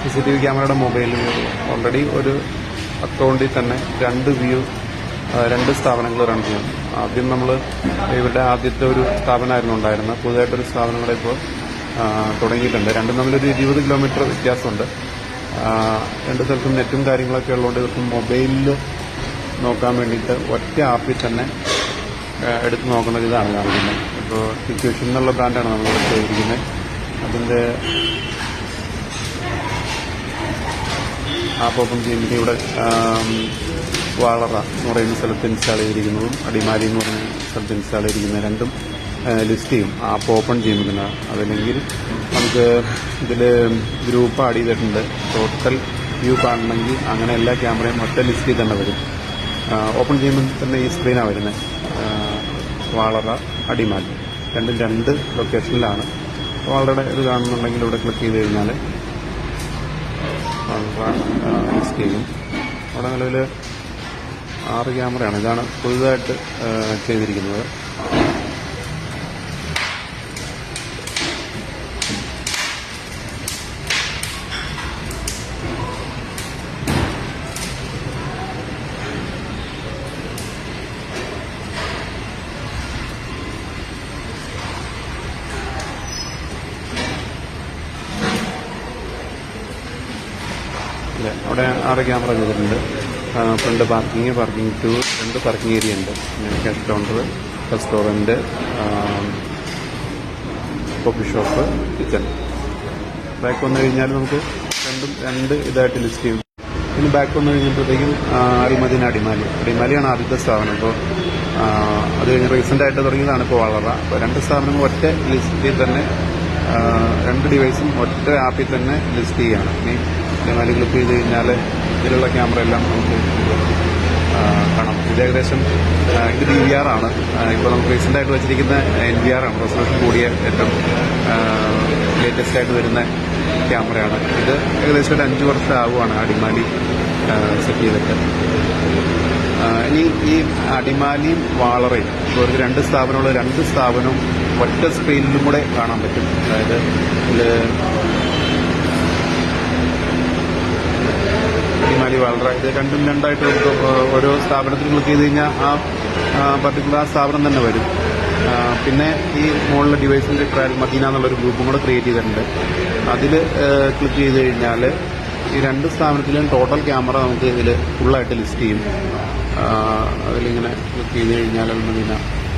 C C T V ക്യാമറയുടെ mobile view already ഒരു അക്കൗണ്ടിൽ തന്നെ രണ്ട് വ്യൂ രണ്ട് സ്ഥാപനങ്ങൾ റൺ ചെയ്യും ആദ്യം നമ്മൾ ഇവരുടെ ആദ്യത്തെ ഒരു സ്ഥാപനമായിരുന്നു ഉണ്ടായിരുന്നത്. പുതുതായിട്ടൊരു സ്ഥാപനം കൂടെ ഇപ്പോൾ തുടങ്ങിയിട്ടുണ്ട്. രണ്ടും തമ്മിലൊരു ഇരുപത് കിലോമീറ്റർ വ്യത്യാസമുണ്ട്. രണ്ട് സ്ഥലത്തും നെറ്റും കാര്യങ്ങളൊക്കെ ഉള്ളതുകൊണ്ട് ഇവർക്ക് മൊബൈലിൽ നോക്കാൻ വേണ്ടിയിട്ട് ഒറ്റ ആപ്പിൽ തന്നെ എടുത്ത് നോക്കുന്ന ഇതാണ് കാണിക്കുന്നത് ഇപ്പോൾ സിറ്റുവേഷൻ എന്നുള്ള ബ്രാൻഡാണ് നമ്മൾ ചെയ്തിരിക്കുന്നത്. അതിന്റെ ആപ്പ് ഓപ്പൺ ചെയ്യുമ്പോൾ ഇവിടെ വാളറ എന്ന് പറയുന്ന സ്ഥലത്ത് ഇൻസ്റ്റാൾ ചെയ്തിരിക്കുന്നതും അടിമാലി എന്ന് പറയുന്ന സ്ഥലത്ത് ഇൻസ്റ്റാൾ ചെയ്തിരിക്കുന്ന രണ്ടും ലിസ്റ്റ് ചെയ്യും. ആപ്പ് ഓപ്പൺ ചെയ്യുമ്പോൾ തന്നെ അതല്ലെങ്കിൽ നമുക്ക് ഇതിൽ ഗ്രൂപ്പ് ആഡ് ചെയ്തിട്ടുണ്ട്. ടോട്ടൽ വ്യൂ കാണണമെങ്കിൽ അങ്ങനെ എല്ലാ ക്യാമറയും ഒറ്റ ലിസ്റ്റിൽ തന്നെ വരും. ഓപ്പൺ ചെയ്യുമ്പോൾ തന്നെ ഈ സ്ക്രീനാണ് വരുന്നത് വാളറ അടിമാലി. രണ്ടും രണ്ട് ലൊക്കേഷനിലാണ് വാളറയുടെ ഇത് കാണുന്നുണ്ടെങ്കിൽ ഇവിടെ ക്ലിക്ക് ചെയ്ത് കഴിഞ്ഞാൽ ലിസ്റ്റ് ചെയ്യും അവിടെ നിലവിൽ ആറ് ക്യാമറയാണ്. ഇതാണ് പുതുതായിട്ട് ചെയ്തിരിക്കുന്നത്. ഇല്ല അവിടെ ആറ് ക്യാമറ ചെയ്തിട്ടുണ്ട്. ഫ്രണ്ട് പാർക്കിംഗ് പാർക്കിംഗ് ടു രണ്ട് പാർക്കിംഗ് ഏരിയ ഉണ്ട്. Cash counter restaurant coffee shop kitchen. Back വന്നു കഴിഞ്ഞാൽ നമുക്ക് രണ്ടും രണ്ട് ഇതായിട്ട് ലിസ്റ്റ് ചെയ്യും. പിന്നെ ബാക്ക് വന്നു കഴിഞ്ഞപ്പോഴത്തേക്കും അടിമദിന അടിമാലി. അടിമാലിയാണ് ആദ്യത്തെ സ്ഥാപനം. അപ്പോൾ അത് കഴിഞ്ഞ് റീസെന്റ് ആയിട്ട് തുടങ്ങിയതാണ് ഇപ്പോൾ വളറ അപ്പോൾ രണ്ട് സ്ഥാപനങ്ങൾ ഒറ്റ ലിസ്റ്റിൽ തന്നെ രണ്ട് ഡിവൈസും ഒറ്റ ആപ്പിൽ തന്നെ ലിസ്റ്റ് ചെയ്യുകയാണ്. ഇനി ക്ലിപ്പ് ചെയ്ത് കഴിഞ്ഞാൽ ഇതിലുള്ള ക്യാമറ എല്ലാം നമുക്ക് കാണാം. ഇത് ഏകദേശം ഇത് ഡി വി ആർ ആണ്. ഇപ്പോൾ നമുക്ക് റീസെന്റ് ആയിട്ട് വെച്ചിരിക്കുന്ന എൻ വി ആർ ആണ്. റെസൊല്യൂഷൻ കൂടിയ ഏറ്റവും ലേറ്റസ്റ്റ് ആയിട്ട് വരുന്ന ക്യാമറയാണ് ഇത് ഏകദേശം ഒരു അഞ്ച് വർഷം ആവുകയാണ് അടിമാലി സെറ്റ് ചെയ്തിട്ട്. ഇനി ഈ അടിമാലിയും വാളറയും ഒരു രണ്ട് സ്ഥാപനമുള്ള രണ്ട് സ്ഥാപനവും ഒറ്റ സ്ക്രീനിലും കൂടെ കാണാൻ പറ്റും. അതായത് ഇതിൽ വളരെ ഇത് രണ്ടും രണ്ടായിട്ട് നമുക്ക് ഓരോ സ്ഥാപനത്തിൽ ക്ലിക്ക് ചെയ്ത് കഴിഞ്ഞാൽ ആ പർട്ടിക്കുലർ ആ സ്ഥാപനം തന്നെ വരും. പിന്നെ ഈ മുകളിലെ ഡിവൈസിന്റെ ട്രയൽ മദീന എന്നുള്ളൊരു ഗ്രൂപ്പും കൂടെ ക്രിയേറ്റ് ചെയ്തിട്ടുണ്ട്. അതിൽ ക്ലിക്ക് ചെയ്ത് കഴിഞ്ഞാൽ ഈ രണ്ട് സ്ഥാപനത്തിലും ടോട്ടൽ ക്യാമറ നമുക്ക് ഇതിൽ ഫുള്ളായിട്ട് ലിസ്റ്റ് ചെയ്യും. അതിലിങ്ങനെ ക്ലിക്ക് ചെയ്ത് കഴിഞ്ഞാൽ അൽമദീന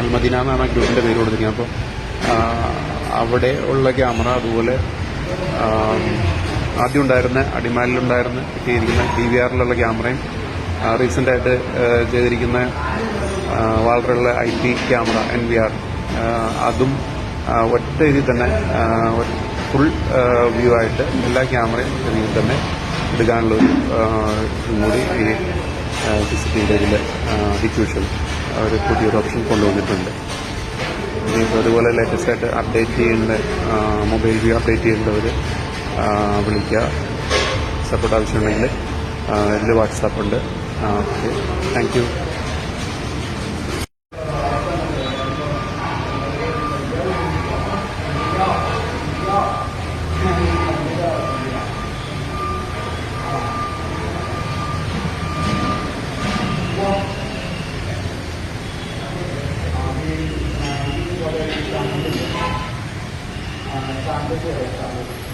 അൽമദീന എന്നാണ് ആ ഗ്രൂപ്പിന്റെ പേര് കൊടുത്തിരിക്കുന്നത്. അപ്പോൾ അവിടെ ഉള്ള ക്യാമറ അതുപോലെ ആദ്യം ഉണ്ടായിരുന്ന അടിമാലിലുണ്ടായിരുന്ന കിട്ടിയിരിക്കുന്ന ഡി വി ആറിലുള്ള ക്യാമറയും റീസെന്റായിട്ട് ചെയ്തിരിക്കുന്ന ആ, വളരെയുള്ള I T camera N V R അതും ഒറ്റ ഇതിൽ തന്നെ ഫുൾ വ്യൂ ആയിട്ട് എല്ലാ ക്യാമറയും ഇതിൽ തന്നെ എടുക്കാനുള്ള ഒരു ഇതും കൂടി ഈ സി ഡിക്യൂഷൻ ഒരു പുതിയൊരു ഓപ്ഷൻ കൊണ്ടുവന്നിട്ടുണ്ട്. അതുപോലെ ലേറ്റസ്റ്റ് ആയിട്ട് അപ്ഡേറ്റ് ചെയ്യേണ്ട മൊബൈൽ വ്യൂ അപ്ഡേറ്റ് ചെയ്യേണ്ടവർ വിളിക്കുക. സപ്പോർട്ട് ആവശ്യമുണ്ടെങ്കിൽ ഇതിൽ വാട്സാപ്പ് ഉണ്ട്. Okay thank you you.